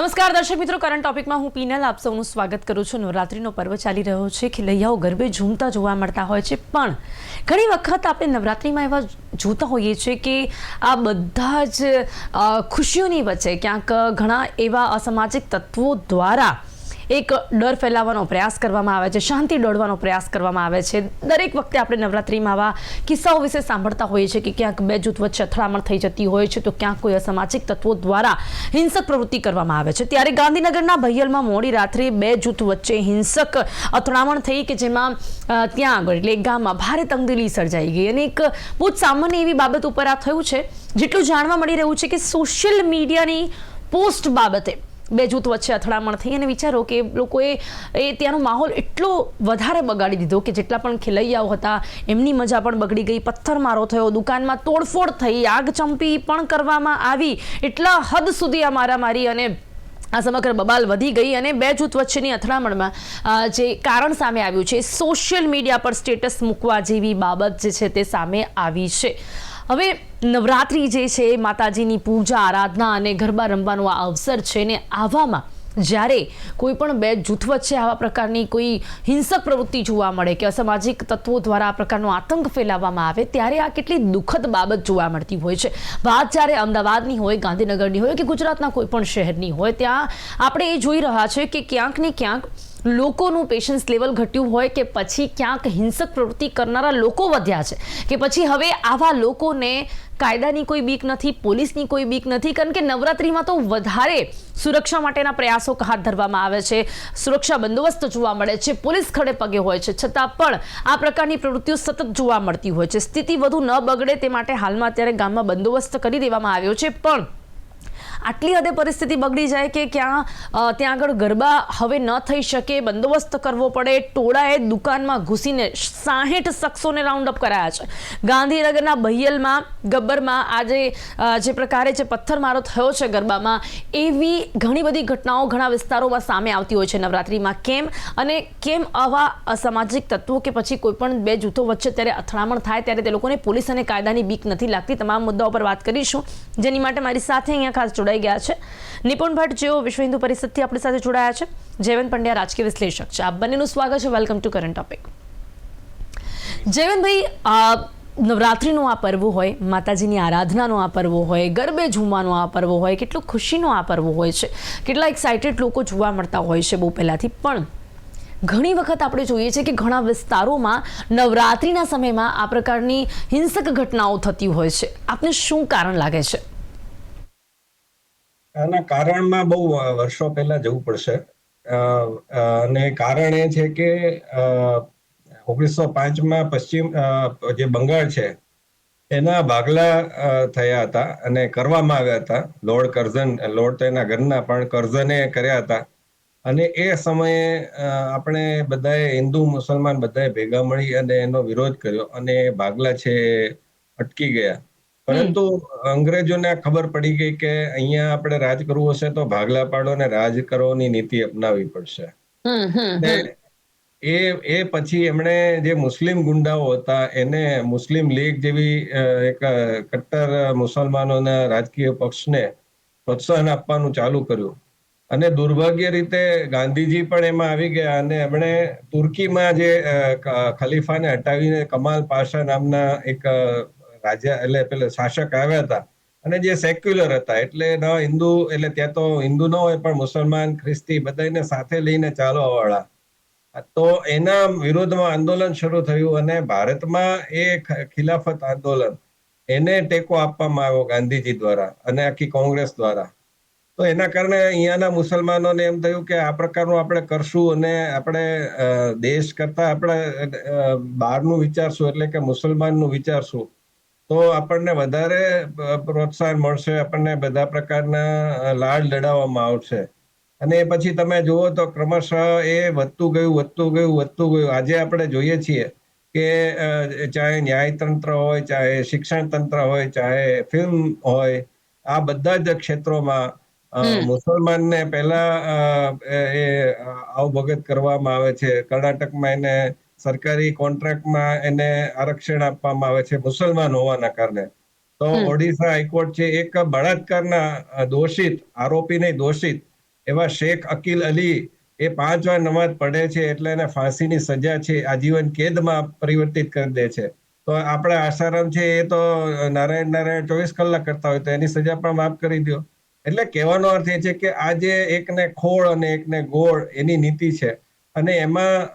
નમસ્કાર, દર્શક મિત્રો. કરંટ ટોપિકમાં હું પીનલ આપ સૌનું સ્વાગત કરું છું. નવરાત્રિનો પર્વ ચાલી રહ્યો છે. ખેલૈયાઓ ગરબે ઝૂમતા જોવા મળતા હોય છે. પણ ઘણી વખત આપણે નવરાત્રિમાં એવા જોતા હોઈએ છીએ કે આ બધા જ ખુશીઓની વચ્ચે ક્યાંક ઘણા એવા અસામાજિક તત્વો દ્વારા એક ડર ફેલાવવાનો પ્રયાસ કરવામાં આવે છે, શાંતિ દોડવાનો પ્રયાસ કરવામાં આવે છે. દરેક વખતે આપણે નવરાત્રિમાં આવા કિસ્સાઓ વિશે સાંભળતા હોઈએ છીએ કે ક્યાંક બે જૂથ વચ્ચે અથડામણ થઈ જતી હોય છે, તો ક્યાંક કોઈ અસામાજિક તત્વો દ્વારા હિંસક પ્રવૃત્તિ કરવામાં આવે છે. ત્યારે ગાંધીનગરના ભૈયલમાં મોડી રાત્રે બે જૂથ વચ્ચે હિંસક અથડામણ થઈ કે જેમાં ત્યાં આગળ એટલે એક ગામમાં ભારે તંગદિલી સર્જાઈ ગઈ અને એક બહુ જ સામાન્ય એવી બાબત ઉપર આ થયું છે. જેટલું જાણવા મળી રહ્યું છે કે સોશિયલ મીડિયાની પોસ્ટ બાબતે બે જૂથ વચ્ચે અથડામણ થઈ અને વિચારો કે લોકોએ એ ત્યાંનો માહોલ એટલો વધારે બગાડી દીધો કે જેટલા પણ ખેલૈયાઓ હતા, એમની મજા પણ બગડી ગઈ, પથ્થરમારો થયો, દુકાનમાં તોડફોડ થઈ, આગ ચંપી પણ કરવામાં આવી, એટલા હદ સુધી આ મારામારી અને આ સમગ્ર બબાલ વધી ગઈ અને બે જૂથ વચ્ચેની અથડામણમાં જે કારણ સામે આવ્યું છે સોશિયલ મીડિયા પર સ્ટેટસ મૂકવા જેવી બાબત જે છે તે સામે આવી છે. હવે નવરાત્રિ જે છે માતાજીની પૂજા, આરાધના અને ગરબા રમવાનો આ અવસર છે ને આવામાં જ્યારે કોઈ પણ બે જૂથ વચ્ચે આવા પ્રકારની કોઈ હિંસક પ્રવૃત્તિ જોવા મળે કે અસામાજિક તત્વો દ્વારા આ પ્રકારનો આતંક ફેલાવવામાં આવે, ત્યારે આ કેટલી દુઃખદ બાબત જોવા મળતી હોય છે. વાત જ્યારે અમદાવાદની હોય, ગાંધીનગરની હોય કે ગુજરાતના કોઈ પણ શહેરની હોય, ત્યાં આપણે એ જોઈ રહ્યા છે કે ક્યાંક ને ક્યાંક લોકોનું પેશન્સ લેવલ ઘટ્યું હોય કે પછી ક્યાંક હિંસક પ્રવૃત્તિ કરનારા લોકો વધ્યા છે, કે પછી હવે આવા લોકોને કાયદાની કોઈ બીક નથી, પોલીસની કોઈ બીક નથી, કારણ કે નવરાત્રિમાં તો વધારે સુરક્ષા માટેના પ્રયાસો હાથ ધરવામાં આવે છે, સુરક્ષા બંદોબસ્ત જોવા મળે છે, પોલીસ ખડે પગે હોય છે, છતાં પણ આ પ્રકારની પ્રવૃત્તિઓ સતત જોવા મળતી હોય છે. સ્થિતિ વધુ ન બગડે તે માટે હાલમાં અત્યારે ગામમાં બંદોબસ્ત કરી દેવામાં આવ્યો છે, પણ આટલી હદે પરિસ્થિતિ બગડી જાય કે ક્યાં ત્યાં આગળ ગરબા હવે ન થઈ શકે, બંદોબસ્ત કરવો પડે, ટોળાએ દુકાનમાં ઘૂસીને સાહીઠ શખ્સોને રાઉન્ડ અપ કરાયા છે. ગાંધીનગરના બહિયલમાં, ગબ્બરમાં આજે જે પ્રકારે જે પથ્થરમારો થયો છે ગરબામાં, એવી ઘણી બધી ઘટનાઓ ઘણા વિસ્તારોમાં સામે આવતી હોય છે નવરાત્રિમાં. કેમ? અને કેમ આવા અસામાજિક તત્વો કે પછી કોઈ પણ બે જૂથો વચ્ચે ત્યારે અથડામણ થાય ત્યારે તે લોકોને પોલીસ અને કાયદાની બીક નથી લાગતી? તમામ મુદ્દાઓ પર વાત કરીશું. જેની માટે મારી સાથે અહીંયા ખાસ જોડાઈ ગયા છે. નિપુણ ભટ્ટ, જેઓ વિશ્વ હિન્દુ પરિષદથી આપણી સાથે જોડાયા છે. જયવંત પંડ્યા, રાજકીય વિશ્લેષક છે. આપ બંનેનું સ્વાગત છે. વેલકમ ટુ કરંટ ટોપિક જયવંતભાઈ નવરાત્રિનો આ પર્વ હોય, માતાજીની આરાધનાનો આ પર્વ હોય, ગરબે ઝૂમવાનો આ પર્વ હોય, કેટલો ખુશીનો આ પર્વ હોય છે. કેટલા એક્સાઇટેડ લોકો જોવા મળતા હોય છે બહુ પહેલાંથી. પણ ઘણી વખત આપણે જોઈએ છે કે ઘણા વિસ્તારોમાં નવરાત્રિના સમયમાં આ પ્રકારની હિંસક ઘટનાઓ થતી હોય છે. આપને શું કારણ લાગે છે? આના કારણમાં બહુ વર્ષો પહેલા જવું પડશે. અને કારણ એ છે કે ઓગણીસો પાંચમાં પશ્ચિમ જે બંગાળ છે, એના ભાગલા થયા હતા અને કરવામાં આવ્યા હતા. લોર્ડ કર્ઝન, લોર્ડ તો એના ઘરના પણ કર્ઝને કર્યા હતા. અને એ સમયે આપણે બધાએ હિન્દુ, મુસલમાન બધાએ ભેગા મળી અને એનો વિરોધ કર્યો અને ભાગલા છે અટકી ગયા. પરંતુ અંગ્રેજોને ખબર પડી ગઈ કે અહીંયા આપણે રાજ કરવું હશે તો ભાગલા પાડો ને રાજ કરોની નીતિ અપનાવી પડશે. એ એ પછી એમણે જે મુસ્લિમ ગુંડાઓ હતા એને મુસ્લિમ લીગ જેવી એક કટ્ટર મુસલમાનોના રાજકીય પક્ષને પ્રોત્સાહન આપવાનું ચાલુ કર્યું. અને દુર્ભાગ્ય રીતે ગાંધીજી પણ એમાં આવી ગયા અને એમણે તુર્કીમાં જે ખલીફાને હટાવીને કમાલ પાશા નામના એક રાજા એટલે પેલા શાસક આવ્યા હતા. અને જે સેક્યુલર હતા, એટલે ન હિન્દુ, એટલે ત્યાં તો હિન્દુ ન હોય, પણ મુસલમાન, ખ્રિસ્તી બધાને સાથે લઈને ચાલવા વાળા તો એના વિરોધમાં આંદોલન શરૂ થયું અને ભારતમાં એ ખિલાફત આંદોલન એને ટેકો આપવામાં આવ્યો ગાંધીજી દ્વારા અને આખી કોંગ્રેસ દ્વારા. તો એના કારણે અહીંયાના મુસલમાનોને એમ થયું કે આ પ્રકારનું આપણે કરશું અને આપણે દેશ કરતા આપણે બહારનું વિચારશું એટલે કે મુસલમાનનું વિચારશું. તો આપણને વધારે પ્રોત્સાહન મળશે આપણને બધા પ્રકારના લાડ લડાવવામાં આવશે. અને એ પછી તમે જુઓ તો ક્રમશઃ એ વધતું ગયું વધતું ગયું વધતું ગયું. આજે આપણે જોઈએ છીએ કે ચાહે ન્યાયતંત્ર હોય ચાહે શિક્ષણ તંત્ર હોય ચાહે ફિલ્મ હોય આ બધા જ ક્ષેત્રોમાં. મુસલમાનને પહેલા એ આવભગત કરવામાં આવે છે. કર્ણાટકમાં એને સરકારી કોન્ટ્રાક્ટમાં એને આરક્ષણ આપવામાં આવે છે મુસલમાન હોવાના કારણે. તો ઓડિશા હાઈકોર્ટ છે એક બળાત્કારના દોષિત આરોપી નહીં દોષિત એવા શેખ અકીલ અલી એ પાંચ વાર નમાજ પડે છે એટલે એને ફાંસીની સજા છે આજીવન કેદમાં પરિવર્તિત કરી દે છે. તો આપણા આસારામ છે એ તો નારાયણ નારાયણ ચોવીસ કલાક કરતા હોય તો એની સજા પણ માફ કરી દો એટલે કહેવાનો અર્થ એ છે કે આ જે એકને ખોળ અને એકને ગોળ એની નીતિ છે. અને એમાં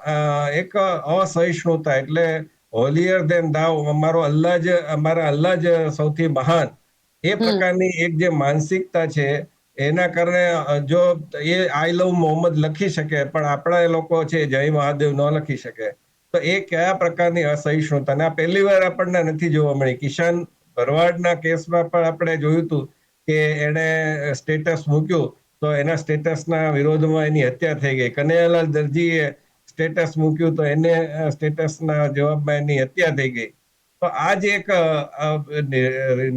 એક અસહિષ્ણુતા એટલે હોલિયર દેન દાવ અમારો અલ્લાહ જ અમારા અલ્લાહ જ સૌથી મહાન. એ પ્રકારની એક જે માનસિકતા છે એના કારણે જો એ આઈ લવ મોહમ્મદ લખી શકે પણ આપણા એ લોકો છે જય મહાદેવ ન લખી શકે તો એ કયા પ્રકારની અસહિષ્ણુતા? આ પહેલી વાર આપણને નથી જોવા મળી. કિશાન ભરવાડના કેસમાં પણ આપણે જોયું હતું કે એણે સ્ટેટસ મૂક્યું. તો એના સ્ટેટસના વિરોધમાં એની હત્યા થઈ ગઈ. કનૈયાલાલ દરજીએ સ્ટેટસ મૂક્યું તો એને સ્ટેટસના જવાબમાં એની હત્યા થઈ ગઈ. તો આ જ એક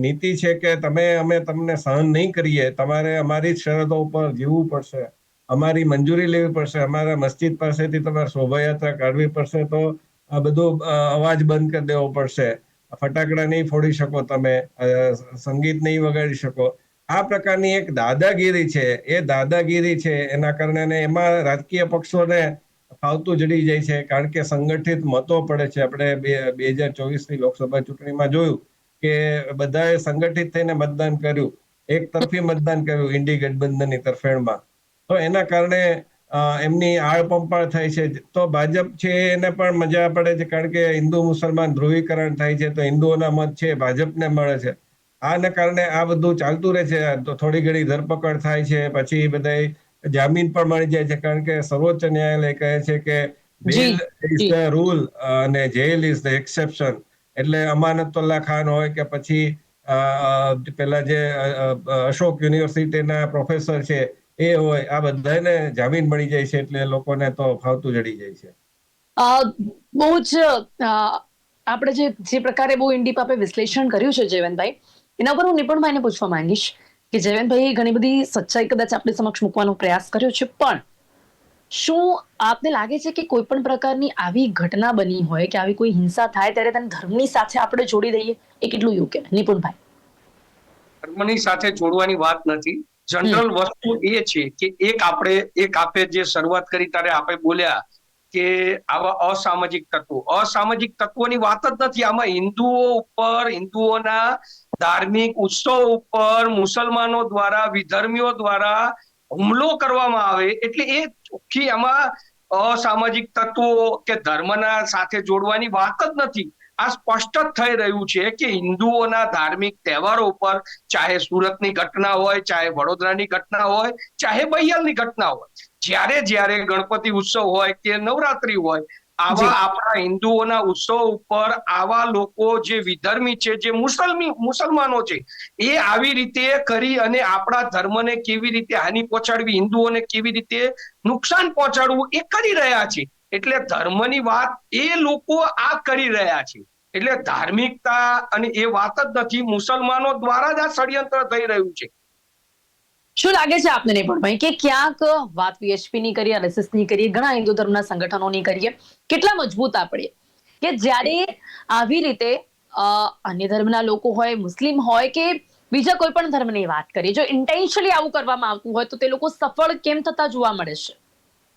નીતિ છે કે તમે, અમે તમને સહન નહીં કરીએ, તમારે અમારી જ શરતો ઉપર જીવવું પડશે. અમારી મંજૂરી લેવી પડશે, અમારા મસ્જિદ પાસેથી તમારે શોભાયાત્રા કાઢવી પડશે તો આ બધું અવાજ બંધ કરી દેવો પડશે. ફટાકડા નહીં ફોડી શકો તમે સંગીત નહીં વગાડી શકો. આ પ્રકારની એક દાદાગીરી છે. એ દાદાગીરી છે, એના કારણે એમાં રાજકીય પક્ષોને ફાવતું જડી જાય છે, કારણ કે સંગઠિત મતો પડે છે. આપણે બે બે હજાર ચોવીસની લોકસભા ચૂંટણીમાં જોયું કે બધાએ સંગઠિત થઈને મતદાન કર્યું. એક તરફી મતદાન કર્યું ઇન્ડી ગઠબંધનની તરફેણમાં. તો એના કારણે એમની આળપંપાળ થાય છે. તો ભાજપ છે એને પણ મજા પડે છે, કારણ કે હિન્દુ મુસલમાન ધ્રુવીકરણ થાય છે, તો હિન્દુઓના મત છે, ભાજપને મળે છે. આને કારણે આ બધું ચાલતું રહે છે. તો થોડી ઘણી ધરપકડ થાય છે. પછી બધા જામીન પણ મળી જાય છે. કારણ કે સર્વોચ્ચ ન્યાયાલય કહે છે કે બેલ ઇઝ ધ રૂલ અને જેલ ઇઝ ધ એક્સેપ્શન એટલે અમાનતુલ્લા ખાન હોય કે પછી પેલા જે અશોક યુનિવર્સિટીના પ્રોફેસર છે એ હોય આ બધાને જામીન મળી જાય છે એટલે લોકોને તો ફાવતું જડી જાય છે. બહુ જ આપણે જે જે પ્રકારે બહુ ઇન્ડી પાપે વિશ્લેષણ કર્યું છે જયવંતભાઈ એના ઉપર હું નિપુણભાઈને પૂછવા માંગીશ કે જયવંતભાઈએ ઘણી બધી સચ્ચાઈ કદાચ આપણી સમક્ષ મૂકવાનો પ્રયાસ કર્યો છે પણ શું આપને લાગે છે કે કોઈ પણ પ્રકારની આવી ઘટના બની હોય કે આવી કોઈ હિંસા થાય ત્યારે તેને ધર્મની સાથે આપણે જોડી દઈએ? એ કેટલું યોગ્ય? નિપુણભાઈ. ધર્મની સાથે જોડવાની વાત નથી. જનરલ વસ્તુ એ છે કે એક આપણે એક આપે જે શરૂઆત કરી ત્યારે આપણે બોલ્યા કે આવા અસામાજિક તત્વો. અસામાજિક તત્વોની વાત જ નથી. આમાં હિન્દુઓ ઉપર હિન્દુઓના ધાર્મિક ઉત્સવ ઉપર મુસલમાનો દ્વારા, વિધર્મીઓ દ્વારા હુમલો કરવામાં આવે, એટલે એ ચોખ્ખી એમાં અસામાજિક તત્વો કે ધર્મના સાથે જોડવાની વાત જ નથી. આ સ્પષ્ટ જ થઈ રહ્યું છે કે હિન્દુઓના ધાર્મિક તહેવારો ઉપર ચાહે સુરતની ઘટના હોય, ચાહે વડોદરાની ઘટના હોય, ચાહે બૈયલની ઘટના હોય, જ્યારે જ્યારે ગણપતિ ઉત્સવ હોય કે નવરાત્રી હોય આવા આપણા હિન્દુઓના ઉત્સવ ઉપર આવા લોકો જે વિધર્મી છે જે મુસલમી મુસલમાનો છે એ આવી રીતે કરી અને આપણા ધર્મને કેવી રીતે હાનિ પહોંચાડવી હિન્દુઓને કેવી રીતે નુકસાન પહોંચાડવું એ કરી રહ્યા છે. એટલે ધર્મની વાત એ લોકો આ કરી રહ્યા છે. એટલે ધાર્મિકતા અને એ વાત જ નથી મુસલમાનો દ્વારા જ આ ષડયંત્ર થઈ રહ્યું છે. શું લાગે છે આપને નિપુણભાઈ કે ક્યાંક વાત પીએચપી ની કરીએ RSS ની કરીએ ઘણા હિન્દુ ધર્મના સંગઠનોની કરીએ કેટલા મજબૂત આપણે કે જ્યારે આવી રીતે અન્ય ધર્મના લોકો હોય મુસ્લિમ હોય કે બીજા કોઈ પણ ધર્મની વાત કરીએ જો ઇન્ટેન્શિયલી આવું કરવામાં આવતું હોય તો તે લોકો સફળ કેમ થતા જોવા મળે છે?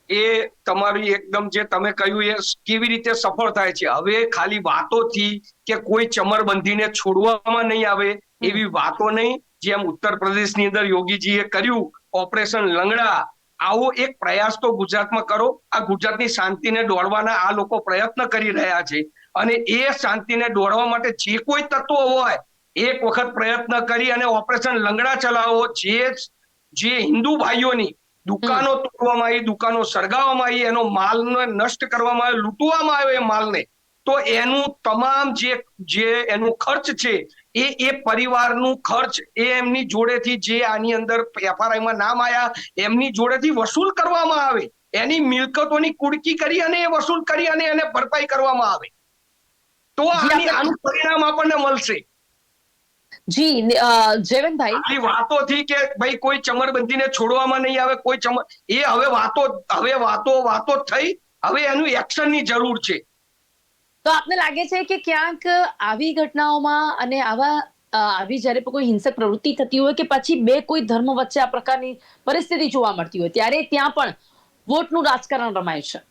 એ તમારી એકદમ જે તમે કહ્યું એ કેવી રીતે સફળ થાય છે? હવે ખાલી વાતોથી કે કોઈ ચમરબંધીને છોડવામાં નહીં આવે એવી વાતો નહીં. જેમ ઉત્તર પ્રદેશની અંદર યોગીજીએ કર્યું ઓપરેશન લંગડા. આવો એક પ્રયાસ તો ગુજરાતમાં કરો. આ ગુજરાતની શાંતિને દોડવાના આ લોકો પ્રયત્ન કરી રહ્યા છે. અને એ શાંતિને દોડવા માટે જે કોઈ તત્વો હોય એક વખત પ્રયત્ન કરી અને ઓપરેશન લંગડા ચલાવો. જે જે હિન્દુ ભાઈઓની દુકાનો તોડવામાં આવી દુકાનો સળગાવવામાં આવી એનો માલને નષ્ટ કરવામાં આવ્યો લૂંટવામાં આવ્યો એ માલને તો એનું તમામ જે જે એનું ખર્ચ છે એ એ પરિવારનું ખર્ચ એ એમની જોડેથી જે આની અંદર એફઆરઆઈમાં નામ આયા એમની જોડેથી વસૂલ કરવામાં આવે. એની મિલકતોની કુડકી કરી અને એ વસૂલ કરી અને એને ભરપાઈ કરવામાં આવે. તો આની આનું પરિણામ આપણને મળશે. જી જેવનભાઈ વાતોથી કે ભાઈ કોઈ ચમરબંધીને છોડવામાં નહીં આવે કોઈ ચમર એ હવે વાતો હવે વાતો વાતો થઈ. હવે એનું એક્શનની જરૂર છે. તો આપને લાગે છે કે ક્યાંક આવી ઘટનાઓમાં અને આવા આવી જ્યારે કોઈ હિંસક પ્રવૃત્તિ થતી હોય કે પછી બે કોઈ ધર્મ વચ્ચે આ પ્રકારની પરિસ્થિતિ જોવા મળતી હોય, ત્યારે ત્યાં પણ વોટનું રાજકારણ રમાય છે.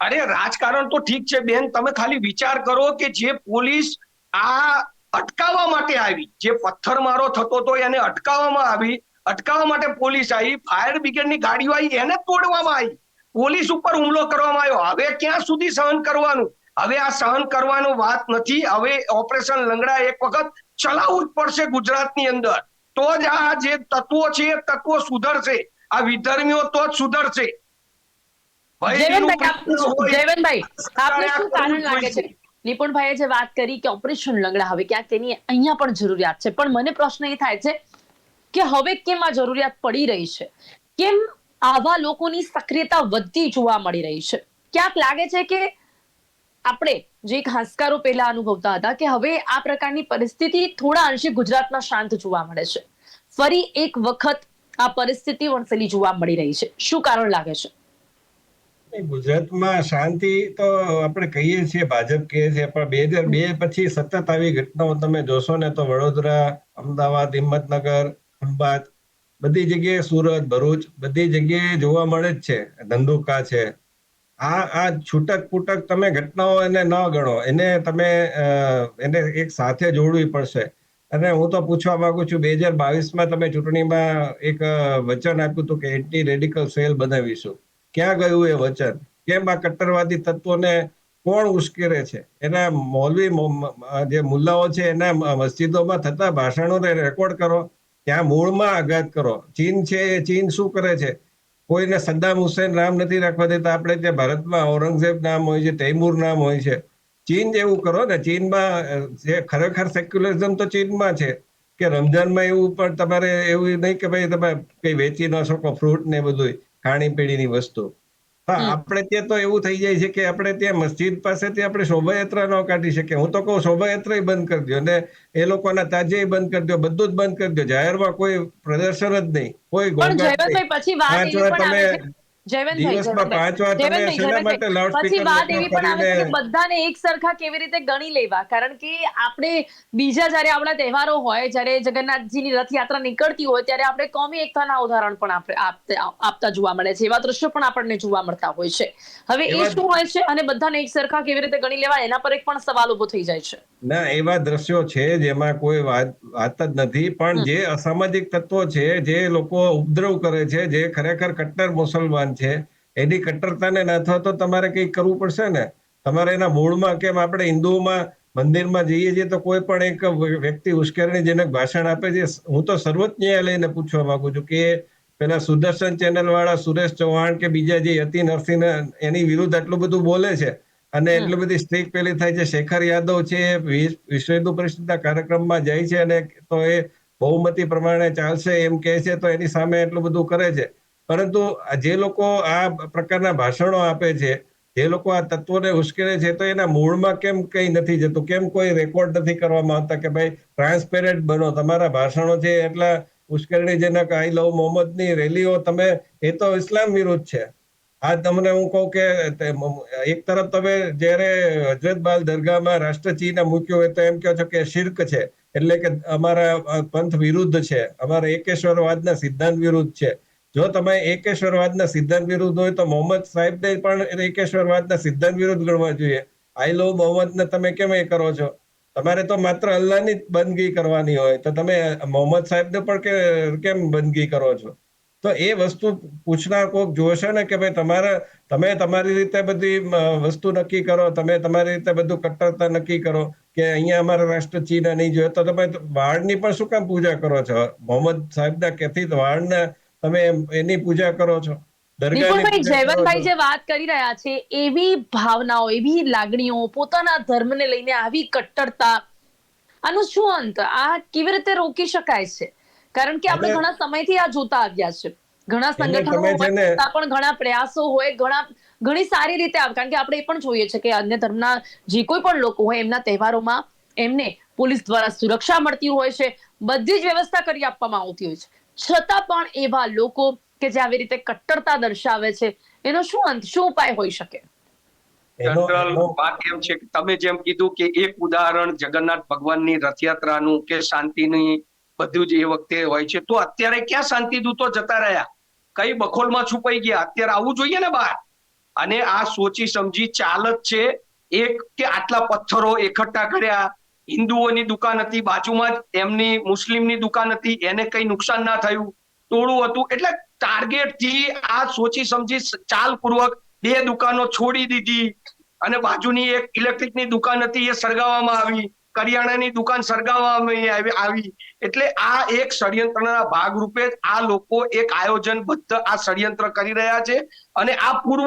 અરે, રાજકારણ તો ઠીક છે બેન. તમે ખાલી વિચાર કરો કે જે પોલીસ આ અટકાવવા માટે આવી, જે પથ્થરમારો થતો હતો એને અટકાવવામાં આવી, અટકાવવા માટે પોલીસ આવી, ફાયર બ્રિગેડની ગાડીઓ આવી, એને તોડવામાં આવી. પોલીસ ઉપર હુમલો કરવામાં આવ્યો. હવે ક્યાં સુધી સહન કરવાનું? હવે આ સહન કરવાનો વાત નથી. હવે ઓપરેશન લંગડા એક વખત ચલાવવું જ પડશે ગુજરાતની અંદર. તો જ આ જે તત્વો છે એ તત્વો સુધરશે. આ વિધર્મીઓ તો જ સુધરશે. જયવંતભાઈ આપ- પ્રશ્ન હોય. જયવંતભાઈ આપને શું કારણ લાગે છે? નિપુણભાઈએ જે વાત કરી કે ઓપરેશન લંગડા હવે ક્યાંક તેની અહીંયા પણ જરૂરિયાત છે. પણ મને પ્રશ્ન એ થાય છે કે હવે કેમ આ જરૂરિયાત પડી રહી છે? કેમ આવા લોકોની સક્રિયતા વધતી જોવા મળી રહી છે? ક્યાંક લાગે છે કે આપણે જે એક પહેલા અનુભવતા હતા કે હવે આ પ્રકારની પરિસ્થિતિ થોડા અંશે ગુજરાતમાં શાંત જોવા મળે છે. ફરી એક વખત આ પરિસ્થિતિ વણસેલી જોવા મળી રહી છે. શું કારણ લાગે છે? ગુજરાતમાં શાંતિ તો આપણે કહીએ છીએ, ભાજપ કહે છે, પણ બે હજાર બે પછી સતત આવી ઘટનાઓ તમે જોશો ને તો વડોદરા, અમદાવાદ, હિંમતનગર, ખંભાત, બધી જગ્યાએ સુરત, ભરૂચ, બધી જગ્યાએ જોવા મળે જ છે. ધંધુકા છે આ આ છૂટક પૂટક તમે ઘટનાઓ એને ન ગણો. એને તમે એને એક સાથે જોડવી પડશે. અને હું તો પૂછવા માંગુ છું બે હજાર બાવીસમાં તમે ચૂંટણીમાં એક વચન આપ્યું હતું કે એન્ટી રેડિકલ સેલ બનાવીશું. ક્યાં ગયું એ વચન? કેમ આ કટ્ટરવાદી તત્વોને કોણ ઉશ્કેરે છે? એના મૌલવી જે મુલ્લાઓ છે, એના મસ્જિદોમાં થતા ભાષણોને રેકોર્ડ કરો. ત્યાં મૂળમાં આઘાત કરો. ચીન છે એ ચીન શું કરે છે? કોઈને સદ્દામ હુસેન નામ નથી રાખવા દેતા. આપણે ત્યાં ભારતમાં ઔરંગઝેબ નામ હોય છે, તૈમૂર નામ હોય છે. ચીન જેવું કરો ને, ચીનમાં જે ખરેખર સેક્યુલરિઝમ તો ચીનમાં છે કે રમજાનમાં એવું પણ તમારે એવું નહીં કે ભાઈ તમે કઈ વેચી ન શકો, ફ્રૂટ ને બધું ખાણીપીણીની વસ્તુ. હા. આપણે ત્યાં તો એવું થઈ જાય છે કે આપણે ત્યાં મસ્જિદ પાસેથી આપણે શોભાયાત્રા ન કાઢી શકીએ હું તો કહું શોભાયાત્રા બંધ કરી દો અને એ લોકોના તાજે બંધ કરી દો બધું જ બંધ કરી દો જાહેરમાં કોઈ પ્રદર્શન જ નહીં કોઈ પણ ઘોંઘાટ નહીં. તમે છે જયવંતભાઈ દિવસમાં પાંચ વાર તમે જયવંતભાઈ, શેના માટે જયવંતભાઈ, લાઉડસ્પીકર પછી વાત એવી પણ આવે કે બધાને એક સરખા કેવી રીતે ગણી લેવા? કારણ કે આપણે બીજા જ્યારે આપણા તહેવારો હોય જ્યારે જગન્નાથજીની રથયાત્રા નીકળતી હોય ત્યારે આપણે કોમી એકતાના ઉદાહરણ પણ આપણે આપતા જોવા મળે છે. એવા દ્રશ્યો પણ આપણને જોવા મળતા હોય છે. હવે એ શું હોય છે અને બધાને એક સરખા કેવી રીતે ગણી લેવા એના પર એક પણ સવાલ ઊભો થઈ જાય છે. ના એવા દ્રશ્યો છે જેમાં કોઈ વાત વાત જ નથી. પણ જે અસામાજિક તત્વો છે જે લોકો ઉપદ્રવ કરે છે જે ખરેખર કટ્ટર મુસલમાન છે એની કટ્ટરતાને નાથવા તો તમારે કંઈક કરવું પડશે ને? તમારે એના મૂળમાં કેમ આપણે હિન્દુઓમાં મંદિરમાં જઈએ છીએ તો કોઈ પણ એક વ્યક્તિ ઉશ્કેરણીજનક ભાષણ આપે છે? હું તો સર્વોચ્ચ ન્યાયાલયને પૂછવા માંગુ છું કે પેલા સુદર્શન ચેનલ વાળા સુરેશ ચૌહાણ કે બીજા જે યતિ નરસિંહ એની વિરુદ્ધ આટલું બધું બોલે છે અને એટલી બધી સ્ટ્રીક પેલી થાય છે શેખર યાદવ છે એ વિશ્વ હિન્દુ પરિષદના કાર્યક્રમમાં જાય છે અને તો એ બહુમતી પ્રમાણે ચાલશે એમ કહે છે તો એની સામે એટલું બધું કરે છે. પરંતુ જે લોકો આ પ્રકારના ભાષણો આપે છે, જે લોકો આ તત્વોને ઉશ્કેરે છે, તો એના મૂળમાં કેમ કંઈ નથી જતું? કેમ કોઈ રેકોર્ડ નથી કરવામાં આવતા કે ભાઈ ટ્રાન્સપેરન્ટ બનો? તમારા ભાષણો છે એટલા ઉશ્કેરણીજનક આઈ લવ મોહમ્મદની રેલીઓ તમે, એ તો ઇસ્લામ વિરુદ્ધ છે. આ તમને હું કહું કે એક તરફ તમે જ્યારે હજરત બાલ દરગાહમાં રાષ્ટ્રચિહ્ન મૂક્યું હોય તો એમ કહો છો કે શિર્ક છે, એટલે કે અમારા પંથ વિરુદ્ધ છે, અમારા એકેશ્વરવાદના સિદ્ધાંત વિરુદ્ધ છે. જો તમે એકેશ્વરવાદના સિદ્ધાંત વિરુદ્ધ હોય તો મોહમ્મદ સાહેબને પણ એકેશ્વરવાદના સિદ્ધાંત વિરુદ્ધ ગણવા જોઈએ. આઈ લવ મોહમ્મદને તમે કેમ એ કરો છો? તમારે તો માત્ર અલ્લાહની જ બંદગી કરવાની હોય. તો તમે મોહમ્મદ સાહેબને પણ કેમ બંદગી કરો છો? તો એ વસ્તુ પૂછનાર કોઈક જોશે ને કે ભાઈ તમારા, તમે તમારી રીતે બધી વસ્તુ નક્કી કરો, તમે તમારી રીતે બધું કટ્ટરતા નક્કી કરો કે અહીંયા અમારા રાષ્ટ્ર ચીન નહીં જોઈએ તો તમે વાળની પણ શું કામ પૂજા કરો છો? મોહમ્મદ સાહેબના કેથી વાળના તમે એની પૂજા કરો છો? નિપુણભાઈ જયવંતભાઈ જે વાત કરી રહ્યા છે એવી ભાવનાઓ એવી લાગણીઓ પોતાના ધર્મને લઈને આવી કટ્ટરતા. આનું શું અંત? આ કેવી રીતે રોકી શકાય છે? કારણ કે આપણે ઘણા સમયથી આ જોતા આવ્યા છે. ઘણા સંગઠનો પણ ઘણા પ્રયાસો હોય ઘણા ઘણી સારી રીતે આવે. કારણ કે આપણે એ પણ જોઈએ છે કે અન્ય ધર્મના જે કોઈ પણ લોકો હોય એમના તહેવારોમાં એમને પોલીસ દ્વારા સુરક્ષા મળતી હોય છે બધી જ વ્યવસ્થા કરી આપવામાં આવતી હોય છે. છતાં પણ એવા લોકો કે જે આવી રીતે કટ્ટરતા દર્શાવે છે એનો શું અંત શું ઉપાય હોઈ શકે? જનરલ વાત એમ છે કે તમે જેમ કીધું કે એક ઉદાહરણ જગન્નાથ ભગવાનની રથયાત્રાનું કે શાંતિની બધું જ એ વખતે હોય છે તો અત્યારે ક્યાં શાંતિ દૂતો જતા રહ્યા? કઈ બખોલમાં છુપાઈ ગયા? અત્યારે આવવું જોઈએ ને બહાર? અને આ સોચી સમજી ચાલ જ છે એક કે આટલા પથ્થરો એકઠા કર્યા હિન્દુઓની દુકાન હતી, બાજુમાં જ એમની મુસ્લિમની દુકાન હતી, એને કઈ નુકસાન ના થયું. ટોળું હતું. એટલે ટાર્ગેટથી આ સોચી સમજી ચાલપૂર્વક બે દુકાનો છોડી દીધી. અને બાજુની એક ઇલેક્ટ્રિકની દુકાન હતી, એ સળગાવવામાં આવી. કરિયાણાની દુકાન સળગાવવામાં આવી એટલે આ એક ષડયંત્રના ભાગરૂપે આ લોકો એક આયોજનબદ્ધ આ ષડયંત્ર કરી રહ્યા છે. અને આ પૂર્વ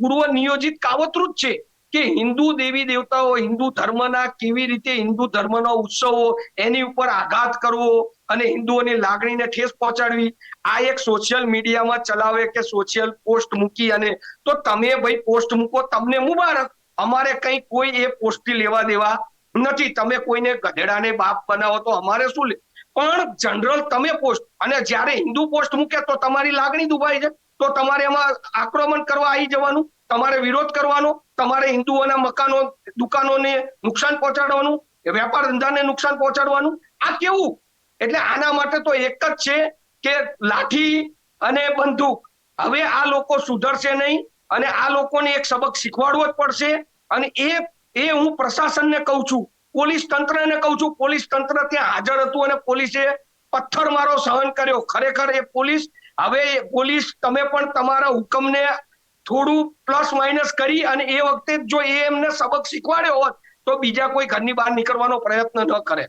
પૂર્વ નિયોજિત કાવતરું જ છે. કે હિન્દુ દેવી દેવતાઓ હિન્દુ ધર્મના કેવી રીતે હિન્દુ ધર્મનો ઉત્સવો એની ઉપર આઘાત કરવો અને હિન્દુઓની લાગણીને ઠેસ પહોંચાડવી, આ એક સોશિયલ મીડિયામાં ચલાવે કે સોશિયલ પોસ્ટ મૂકી અને તો તમે ભાઈ પોસ્ટ મૂકો, તમને મુબારક. અમારે કઈ કોઈ એ પોસ્ટથી લેવા દેવા નથી. તમે કોઈને ગધેડાને બાપ બનાવો તો અમારે શું લે? પણ જનરલ તમે પોસ્ટ અને જ્યારે હિન્દુ પોસ્ટ મૂકે તો તમારી લાગણી દુભાઈ છે તો તમારે એમાં આક્રમણ કરવા આવી જવાનું, તમારે વિરોધ કરવાનો તમારે હિન્દુઓના મકાનો, દુકાનોને નુકસાન પહોંચાડવાનું વેપાર ધંધાને નુકસાન પહોંચાડવાનું? આ કેવું? એટલે આના માટે તો એક જ છે કે લાઠી અને બંદૂક. હવે આ લોકો સુધરશે નહીં અને આ લોકોને એક સબક શીખવાડવો જ પડશે અને એ એ હું પ્રશાસનને કહું છું, પોલીસ તંત્રને કહું છું, પોલીસ તંત્ર ત્યાં હાજર હતું અને પોલીસે પથ્થરમારો સહન કર્યો. ખરેખર એ પોલીસ, હવે પોલીસ, તમે પણ તમારા હુકમને થોડું પ્લસ માઇનસ કરી અને એ વખતે જો એ એમને સબક શીખવાડ્યો હોત તો બીજા કોઈ ઘરની બહાર નીકળવાનો પ્રયત્ન ન કરે.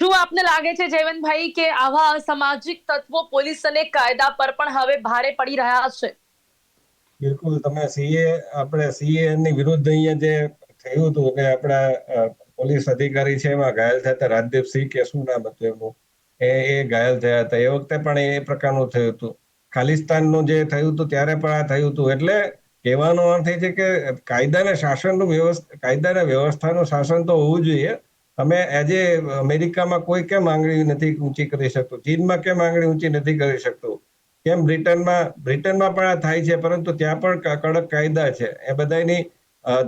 શું આપને લાગે છે જયવંતભાઈ કે આવા અસામાજિક તત્વો પોલીસ અને કાયદા પર પણ હવે ભારે પડી રહ્યા છે? બિલકુલ તમે સીએ આપણે સીએ ની વિરુદ્ધ અહીંયા જે થયું હતું કે આપણા પોલીસ અધિકારી છે એમાં ઘાયલ થયા હતા રાજદીપસિંહ કે શું નામ હતું એમનું? એ એ ઘાયલ થયા હતા. એ વખતે પણ એ પ્રકારનું થયું હતું. ખાલિસ્તાનનું જે થયું હતું, ત્યારે પણ આ થયું હતું. એટલે કહેવાનો અર્થ એ છે કે કાયદાના શાસનનું વ્યવસ્થા, કાયદાના વ્યવસ્થાનું શાસન તો હોવું જોઈએ. તમે આજે અમેરિકામાં કોઈ કેમ આંગળી નથી ઊંચી કરી શકતું? ચીનમાં કેમ આંગળી ઊંચી નથી કરી શકતું? કેમ બ્રિટનમાં બ્રિટનમાં પણ આ થાય છે, પરંતુ ત્યાં પણ કડક કાયદા છે. એ બધાની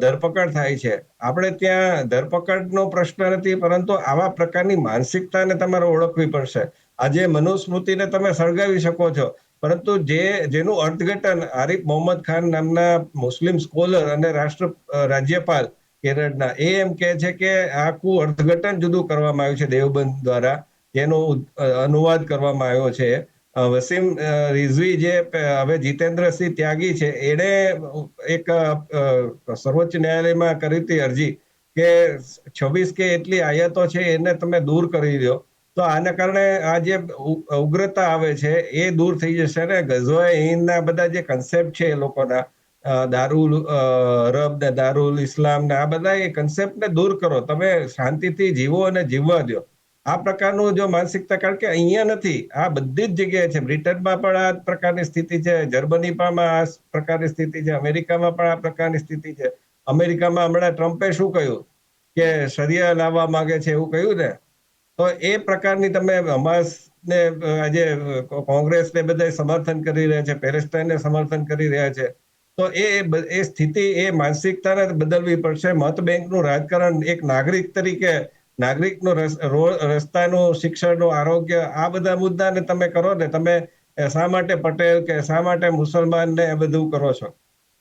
ધરપકડ થાય છે. આપણે ત્યાં ધરપકડનો પ્રશ્ન નથી, પરંતુ આવા પ્રકારની માનસિકતાને તમારે ઓળખવી પડશે. આજે મનુસ્મૃતિને તમે સળગાવી શકો છો. પરંતુ જે, જેનું અર્થઘટન આરિફ મોહમ્મદ ખાન નામના મુસ્લિમ સ્કોલર અને રાષ્ટ્ર રાજ્યપાલ કેરળના, એ એમ કહે છે કે આખું અર્થઘટન જુદું કરવામાં આવ્યું છે દેવબંધ દ્વારા, જેનો અનુવાદ કરવામાં આવ્યો છે. વસીમ રિઝવી જે હવે જીતેન્દ્રસિંહ ત્યાગી છે, એણે એક સર્વોચ્ચ ન્યાયાલયમાં કરી હતી અરજી કે છવ્વીસ કે એટલી આયાતો છે એને તમે દૂર કરી દો. તો આના કારણે આ જે ઉગ્રતા આવે છે, એ દૂર થઈ જશે ને? ગઝવાએ હિંદના બધા જે કન્સેપ્ટ છે એ લોકોના દારૂલ રબ ને દારૂલ ઇસ્લામ ને આ બધા એ કન્સેપ્ટને દૂર કરો. તમે શાંતિથી જીવો અને જીવવા દો આ પ્રકારનું જો માનસિકતા, કારણ કે અહીંયા નથી. આ બધી જ જગ્યાએ છે. બ્રિટનમાં પણ આ પ્રકારની સ્થિતિ છે. જર્મનીમાં આ પ્રકારની સ્થિતિ છે. અમેરિકામાં પણ આ પ્રકારની સ્થિતિ છે. અમેરિકામાં હમણાં ટ્રમ્પે શું કહ્યું? કે શરિયા લાવવા માંગે છે એવું કહ્યું ને? તો એ પ્રકારની તમે હમાસ ને આજે કોંગ્રેસ ને બધા સમર્થન કરી રહ્યા છે પેલેસ્ટાઈનને સમર્થન કરી રહ્યા છે, તો એ એ સ્થિતિ, એ માનસિકતાને બદલવી પડશે. મત બેંકનું રાજકારણ એક નાગરિક તરીકે, નાગરિકનો રસ્તાનું, શિક્ષણનું, આરોગ્ય, આ બધા મુદ્દાને તમે કરો ને તમે શા માટે પટેલ કે શા માટે મુસલમાનને એ બધું કરો છો?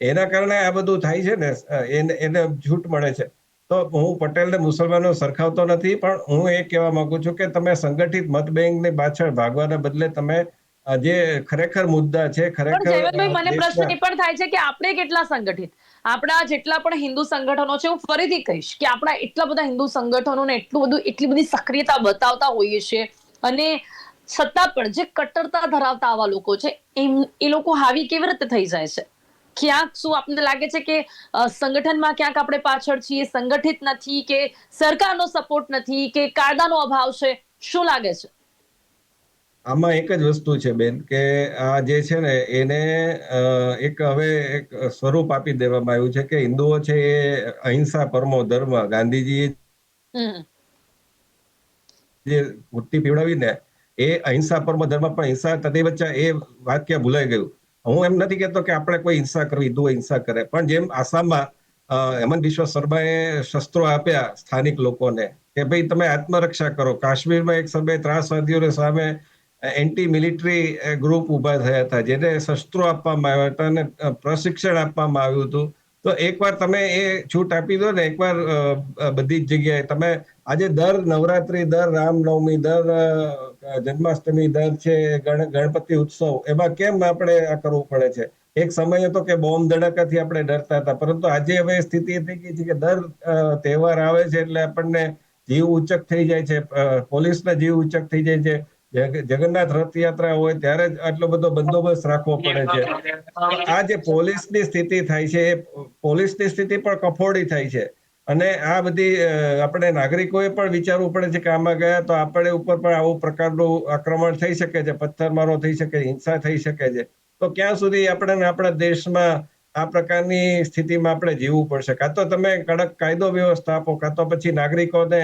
એના કારણે આ બધું થાય છે ને એને એને છૂટ મળે છે. તો હું પટેલને મુસલમાનો સરખાવતો નથી પણ હું એ કહેવા માંગુ છું કે તમે સંગઠિત મત બેંકની પાછળ ભાગવાના બદલે તમે જે ખરેખર મુદ્દા છે ખરેખર મને પ્રશ્ન એ પણ થાય છે કે આપણે કેટલા સંગઠિત? આપણા જેટલા પણ હિન્દુ સંગઠનો છે હું ફરીથી કહીશ કે આપણા એટલા બધા હિન્દુ સંગઠનોને એટલું બધું એટલી બધી સક્રિયતા બતાવતા હોઈએ છીએ અને છતાં પણ જે કટ્ટરતા ધરાવતા આવા લોકો છે એમ એ લોકો હાવી કેવી રીતે થઈ જાય છે? ક્યાંક શું આપને લાગે છે કે સંગઠનમાં ક્યાંક આપણે પાછળ છીએ સંગઠિત નથી કે સરકારનો સપોર્ટ નથી કે કાયદાનો અભાવ છે? શું લાગે છે? આમાં એક જ વસ્તુ છે બેન કે આ જે છે ને એને એક હવે એક સ્વરૂપ આપી દેવામાં આવ્યું છે કે હિન્દુઓ છે એ અહિંસા પરમો ધર્મ. ગાંધીજીએ જે મૂર્તિ પીવડાવી ને એ અહિંસા પરમો ધર્મ પણ હિંસા તદે વચ્ચે એ વાક્ય ભૂલાઈ ગયું. હું એમ નથી કહેતો કે આપણે કોઈ હિંસા કરવી દો હિંસા કરે, પણ જેમ આસામમાં હેમંત વિશ્વ શર્માએ શસ્ત્રો આપ્યા સ્થાનિક લોકોને કે ભાઈ તમે આત્મરક્ષા કરો. કાશ્મીરમાં એક સમયે ત્રાસવાદીઓને સામે એન્ટી મિલિટરી ગ્રુપ ઊભા થયા હતા, જેને શસ્ત્રો આપવામાં આવ્યા હતા અને પ્રશિક્ષણ આપવામાં આવ્યું હતું. તો એકવાર તમે એ છૂટ આપી દો ને, એકવાર બધી જ જગ્યાએ તમે આજે દર નવરાત્રી, દર રામનવમી, દર જન્માષ્ટમી, દર છે ગણપતિ ઉત્સવ, એમાં કેમ આપણે આ કરવું પડે છે? એક સમય હતો કે બોમ્બ ધડાકાથી આપણે ડરતા હતા, પરંતુ આજે હવે સ્થિતિ થઈ ગઈ છે કે દર તહેવાર આવે છે એટલે આપણને જીવ ઉચક થઈ જાય છે પોલીસના જીવ ઉચક થઈ જાય છે, જગ- જગન્નાથ રથયાત્રા હોય ત્યારે જ આટલો બધો બંદોબસ્ત રાખવો પડે છે. આ જે પોલીસની સ્થિતિ થાય છે, એ પોલીસની સ્થિતિ પણ કફોડી થાય છે. અને આ બધી આપણે નાગરિકોએ પણ વિચારવું પડે છે કે આમાં ગયા તો આપણે ઉપર પણ આવું પ્રકારનું આક્રમણ થઈ શકે છે, પથ્થરમારો થઈ શકે છે હિંસા થઈ શકે છે. તો ક્યાં સુધી આપણે આપણા દેશમાં આ પ્રકારની સ્થિતિમાં આપણે જીવવું પડશે? કાં તો તમે કડક કાયદો વ્યવસ્થા આપો, કાં તો પછી નાગરિકોને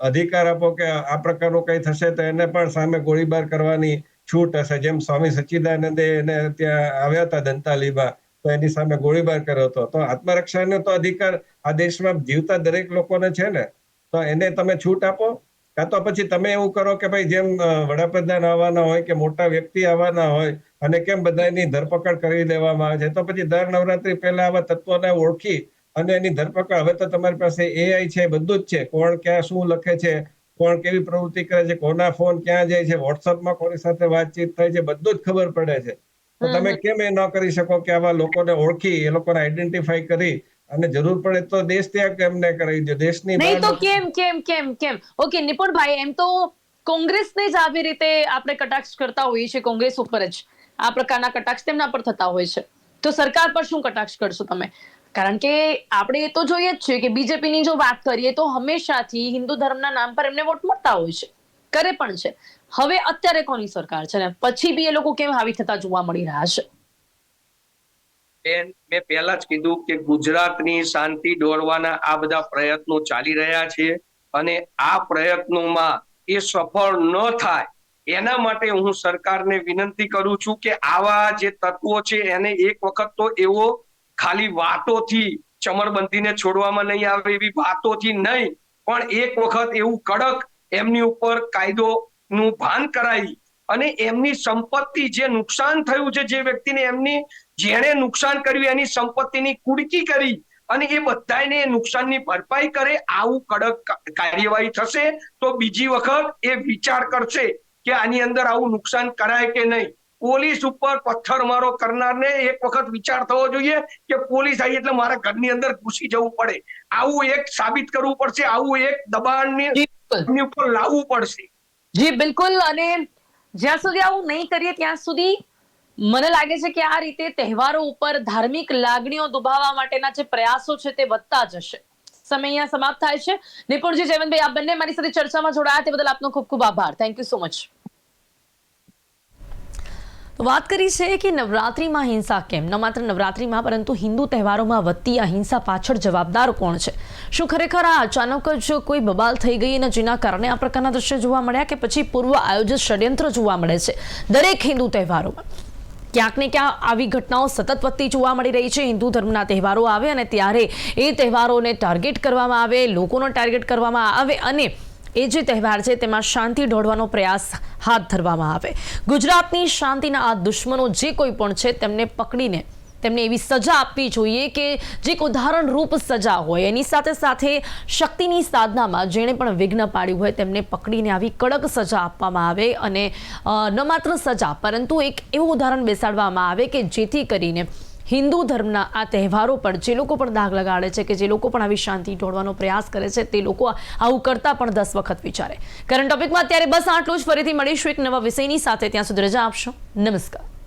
અધિકાર આપો કે આ પ્રકારનું કંઈ થશે તો એને પણ સામે ગોળીબાર કરવાની છૂટ હશે. જેમ સ્વામી સચ્ચિદાનંદે એને ત્યાં આવ્યા હતા દંતાલીમાં તો એની સામે ગોળીબાર કર્યો હતો. તો આત્મરક્ષાનો તો અધિકાર આ દેશમાં જીવતા દરેક લોકોને છે ને, તો એને તમે છૂટ આપો. કાં તો પછી તમે એવું કરો કે ભાઈ જેમ વડાપ્રધાન આવવાના હોય કે મોટા વ્યક્તિ આવવાના હોય અને કેમ બધાની ધરપકડ કરી દેવામાં આવે છે, તો પછી દર નવરાત્રી પહેલા આવા તત્વોને ઓળખી અને એની ધરપકડ. હવે તો તમારી પાસે એઆઈ છે, બધું જ છે. કોણ ક્યાં શું લખે છે, કોણ કેવી પ્રવૃત્તિ કરે છે, કોના ફોન ક્યાં જાય છે, વોટ્સઅપમાં કોની સાથે વાતચીત થાય છે, બધું જ ખબર પડે છે. તો તમે કેમ એ ન કરી શકો કે આવા લોકોને ઓળખી એ લોકોને આઈડેન્ટિફાઈ કરી અને જરૂર પડે તો દેશ ત્યાગ કેમ ન કરી દો દેશની નહીં તો કેમ કેમ કેમ કેમ? ઓકે નિપુણભાઈ એમ તો કોંગ્રેસને જ આવી રીતે આપણે કટાક્ષ કરતા હોઈએ છીએ કોંગ્રેસ ઉપર જ આ પ્રકારના કટાક્ષ તેમના પર થતા હોય છે. તો સરકાર પર શું કટાક્ષ કરશો તમે? કારણ કે આપણે એ તો જોઈએ જ છે કે બીજેપીની જો વાત કરીએ તો હંમેશાથી હિન્દુ ધર્મના નામ પર એમને વોટ મળતા હોય છે. કરે પણ છે. હવે અત્યારે કોની સરકાર છે ને? પછી બી એ લોકો કેમ હાવી થતા જોવા મળી રહ્યા છે? મેં પહેલા જ કીધું કે ગુજરાતની શાંતિ દોરવાના આ બધા પ્રયત્નો ચાલી રહ્યા છે અને આ પ્રયત્નોમાં એ સફળ ન થાય એના માટે હું સરકારને વિનંતી કરું છું કે આવા જે તત્વો છે એને એક વખત તો એવો ખાલી વાતોથી ચમરબંધીને છોડવામાં નહીં આવે એવી વાતોથી નહીં, પણ એક વખત એવું કડક એમની ઉપર કાયદોનું ભાન કરાવી અને એમની સંપત્તિ જે નુકસાન થયું છે જે વ્યક્તિને એમની જેણે નુકસાન કર્યું એની સંપત્તિની કુડકી કરી અને એ બધાને નુકસાનની ભરપાઈ કરે આવું કડક કાર્યવાહી થશે તો બીજી વખત એ વિચાર કરશે કે આની અંદર આવું નુકસાન કરાય કે નહીં. પોલીસ ઉપર પથ્થરમારો કરનારને એક વખત વિચાર થવો જોઈએ કે પોલીસ આવી એટલે મારા ઘરની અંદર ઘૂસી જવું પડે. આવું એક સાબિત કરવું પડશે આવું એક દબાણની એમની ઉપર લાવવું પડશે. જી, બિલકુલ. અને જ્યાં સુધી આવું નહીં કરીએ, ત્યાં સુધી મને લાગે છે કે આ રીતે તહેવારો ઉપર ધાર્મિક લાગણીઓ દુભાવવા માટેના જે પ્રયાસો છે તે વધતા જશે. સમય અહીંયા સમાપ્ત થાય છે. નિપુણજી, જયવંતભાઈ, આપ બંને મારી સાથે ચર્ચામાં જોડાયા. તે બદલ આપનો ખૂબ ખૂબ આભાર. થેન્ક યુ સો મચ વાત કરી છે કે નવરાત્રિમાં હિંસા કેમ? ન માત્ર નવરાત્રિમાં, પરંતુ હિન્દુ તહેવારોમાં વધતી આ હિંસા પાછળ જવાબદાર કોણ છે? શું ખરેખર આ અચાનક જ કોઈ બબાલ થઈ ગઈ અને જેના કારણે આ પ્રકારના દ્રશ્યો જોવા મળ્યા કે પછી પૂર્વ આયોજિત ષડયંત્ર જોવા મળે છે દરેક હિન્દુ તહેવારોમાં? ક્યાંક ને ક્યાંક આવી ઘટનાઓ સતત વધતી જોવા મળી રહી છે. હિન્દુ ધર્મના તહેવારો આવે અને ત્યારે એ તહેવારોને ટાર્ગેટ કરવામાં આવે, લોકોનો ટાર્ગેટ કરવામાં આવે અને એ જે તહેવાર છે, તેમાં શાંતિ ઢોળવાનો પ્રયાસ હાથ ધરવામાં આવે. ગુજરાતની શાંતિના આ દુશ્મનો જે કોઈ પણ છે, તેમને પકડીને તેમને એવી સજા આપવી જોઈએ કે જે એક ઉદાહરણ રૂપ સજા હોય. એની સાથે સાથે શક્તિની સાધનામાં જેણે પણ વિઘ્ન પાડ્યું હોય, તેમને પકડીને આવી કડક સજા આપવામાં આવે અને ન માત્ર સજા, પરંતુ એક એવું ઉદાહરણ બેસાડવામાં આવે કે જેથી કરીને હિન્દુ ધર્મના આ તહેવારો પર જે લોકો પણ દાગ લગાડે છે કે જે લોકો પણ આવી શાંતિ ઢોળવાનો પ્રયાસ કરે છે, તે લોકો આવું કરતા પણ દસ વખત વિચારે. કરંટ ટોપિકમાં અત્યારે બસ આટલું જ. ફરીથી મળીશું એક નવા વિષયની સાથે. ત્યાં સુધી રજા આપશો. નમસ્કાર.